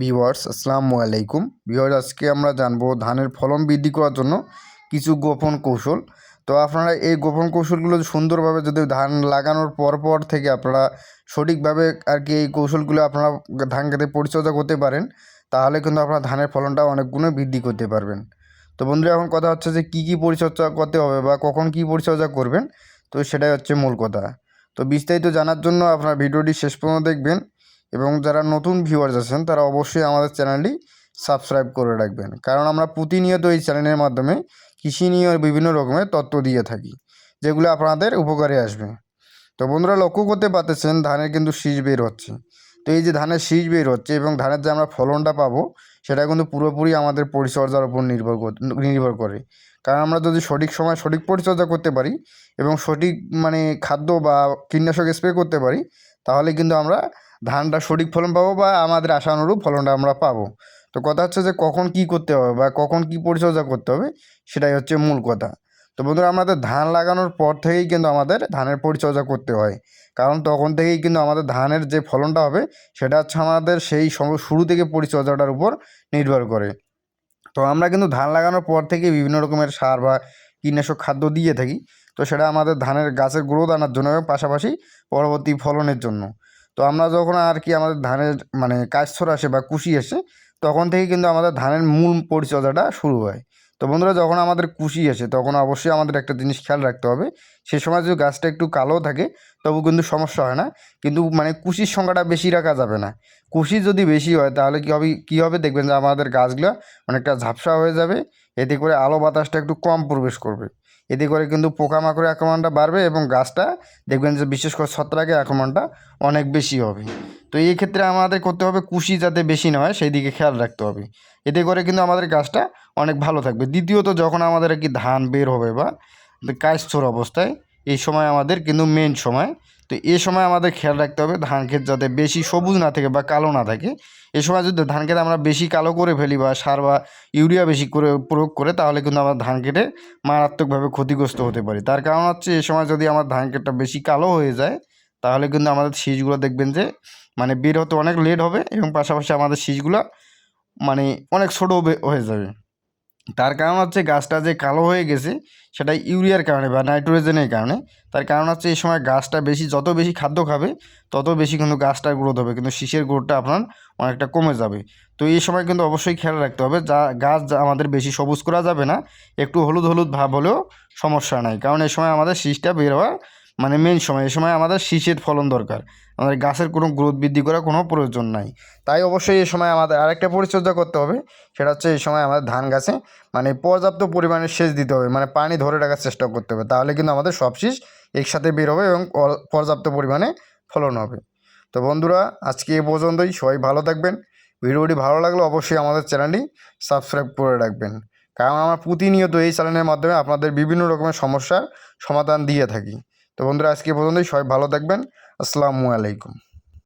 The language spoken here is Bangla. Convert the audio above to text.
ভিউয়ার্স, আসসালামু আলাইকুম। ভিউয়ার্স, আজকে আমরা জানব ধানের ফলন বৃদ্ধি করার জন্য কিছু গোপন কৌশল। তো আপনারা এই গোপন কৌশলগুলো সুন্দরভাবে যদি ধান লাগানোর পর পর থেকে আপনারা সঠিকভাবে আর কি এই কৌশলগুলো আপনারা ধান খেতে পরিচর্যা করতে পারেন, তাহলে কিন্তু আপনারা ধানের ফলনটা অনেক বৃদ্ধি করতে পারবেন। তো বন্ধুরা, এখন কথা হচ্ছে যে কী কী পরিচর্যা করতে হবে বা কখন কী পরিচর্যা করবেন, তো সেটাই হচ্ছে মূল কথা। তো বিস্তারিত জানার জন্য আপনার ভিডিওটি শেষ পর্যন্ত দেখবেন। এবং যারা নতুন ভিউয়ার্স আছেন, তারা অবশ্যই আমাদের চ্যানেলটি সাবস্ক্রাইব করে রাখবেন। কারণ আমরা প্রতিনিয়ত এই চ্যানেলের মাধ্যমে কৃষি নিয়ে বিভিন্ন রকমের তথ্য দিয়ে থাকি, যেগুলো আপনাদের উপকারে আসবে। তো বন্ধুরা, লক্ষ্য করতে পারতেছেন, ধানের কিন্তু শীষ বের হচ্ছে। তো এই যে ধানের শীষ বের হচ্ছে এবং ধানের যে আমরা ফলনটা পাবো, সেটা কিন্তু পুরোপুরি আমাদের পরিচর্যার উপর নির্ভর নির্ভর করে। কারণ আমরা যদি সঠিক সময় সঠিক পরিচর্যা করতে পারি এবং সঠিক মানে খাদ্য বা কীটনাশক স্প্রে করতে পারি, তাহলে কিন্তু আমরা ধানটা সঠিক ফলন পাবো বা আমাদের আশানুরূপ ফলনটা আমরা পাবো? তো কথা হচ্ছে যে কখন কি করতে হবে বা কখন কি পরিচর্যা করতে হবে সেটাই হচ্ছে মূল কথা। তো বন্ধুরা, আমাদের ধান লাগানোর পর থেকেই কিন্তু আমাদের ধানের পরিচর্যা করতে হয়। কারণ তখন থেকেই কিন্তু আমাদের ধানের যে ফলনটা হবে সেটা হচ্ছে আমাদের সেই শুরু থেকে পরিচর্যাটার উপর নির্ভর করে। তো আমরা কিন্তু ধান লাগানোর পর থেকে বিভিন্ন রকমের সার বা কীটনাশক খাদ্য দিয়ে থাকি। তো সেটা আমাদের ধানের গাছের গ্রোথ আনার জন্য এবং পাশাপাশি পরবর্তী ফলনের জন্য। তো আমরা যখন আর কি আমাদের ধানের মানে কাজছর আসে বা কুশি আসে, তখন থেকে কিন্তু আমাদের ধানের মূল পরিচর্যাটা শুরু হয়। তো বন্ধুরা, যখন আমাদের কুশি আসে, তখন অবশ্যই আমাদের একটা জিনিস খেয়াল রাখতে হবে। সে সময় যদি গাছটা একটু কালো থাকে, তবু কিন্তু সমস্যা হয় না। কিন্তু মানে কুশির সংখ্যাটা বেশি রাখা যাবে না। কুশি যদি বেশি হয়, তাহলে কী হবে কী হবে দেখবেন যে আমাদের গাছগুলো অনেকটা ঝাপসা হয়ে যাবে। এতে করে আলো বাতাসটা একটু কম প্রবেশ করবে। এতে করে কিন্তু পোকামাকড়ের আক্রমণটা বাড়বে এবং গাছটা দেখবেন যে বিশেষ করে ছত্রাকের আক্রমণটা অনেক বেশি হবে। তো এই ক্ষেত্রে আমাদের করতে হবে কুশি যাতে বেশি না হয়, সেই দিকে খেয়াল রাখতে হবে। এতে করে কিন্তু আমাদের গাছটা অনেক ভালো থাকবে। দ্বিতীয়ত যখন আমাদের আর কি ধান বের হবে বা কায়স্থর অবস্থায় এই সময় আমাদের কিন্তু মেন সময়। তো এ সময় আমাদের খেয়াল রাখতে হবে ধান ক্ষেত যাতে বেশি সবুজ না থাকে বা কালো না থাকে। এ সময় যদি ধান ক্ষেত আমরা বেশি কালো করে ফেলি বা সার বা ইউরিয়া বেশি করে প্রয়োগ করে, তাহলে কিন্তু আমরা ধান কেটে মারাত্মকভাবে ক্ষতিগ্রস্ত হতে পারি। তার কারণ হচ্ছে এ সময় যদি আমার ধান ক্ষেতটা বেশি কালো হয়ে যায়, তাহলে কিন্তু আমাদের শীষগুলো দেখবেন যে মানে বের হতে অনেক লেট হবে এবং পাশাপাশি আমাদের শীষগুলো মানে অনেক ছোটো হয়ে যাবে। তার কারণ হচ্ছে গাছটা যে কালো হয়ে গেছে, সেটা ইউরিয়ার কারণে বা নাইট্রোজেনের কারণে। তার কারণ হচ্ছে এই সময় গাছটা বেশি, যত বেশি খাদ্য খাবে, তত বেশি কিন্তু গাছটার গ্রোথ হবে, কিন্তু শীষের গ্রোথটা আপনার অনেকটা কমে যাবে। তো এই সময় কিন্তু অবশ্যই খেয়াল রাখতে হবে, যা গাছ আমাদের বেশি সবুজ করা যাবে না, একটু হলুদ হলুদ ভাব হলেও সমস্যা নাই। কারণ এই সময় আমাদের শীষটা বের হওয়ার মানে মেন সময়, এই সময় আমাদের শীষের ফলন দরকার। আমাদের গাছের কোনো গ্রোথ বৃদ্ধি করার কোনো প্রয়োজন নাই। তাই অবশ্যই এই সময় আমাদের আরেকটা পরিচর্যা করতে হবে, সেটা হচ্ছে এই সময় আমাদের ধান গাছে মানে পর্যাপ্ত পরিমাণে সেচ দিতে হবে মানে পানি ধরে রাখার চেষ্টা করতে হবে। তাহলে কিন্তু আমাদের সব শীষ একসাথে বের হবে এবং পর্যাপ্ত পরিমাণে ফলন হবে। তো বন্ধুরা, আজকে এ পর্যন্তই, সবাই ভালো থাকবেন। ভিডিওটি ভালো লাগলে অবশ্যই আমাদের চ্যানেলটি সাবস্ক্রাইব করে রাখবেন। কারণ আমরা প্রতিনিয়ত এই চ্যানেলের মাধ্যমে আপনাদের বিভিন্ন রকমের সমস্যার সমাধান দিয়ে থাকি। তো বন্ধুরা আজকে পর্যন্তই। সবাই ভালো থাকবেন। আসসালামু আলাইকুম।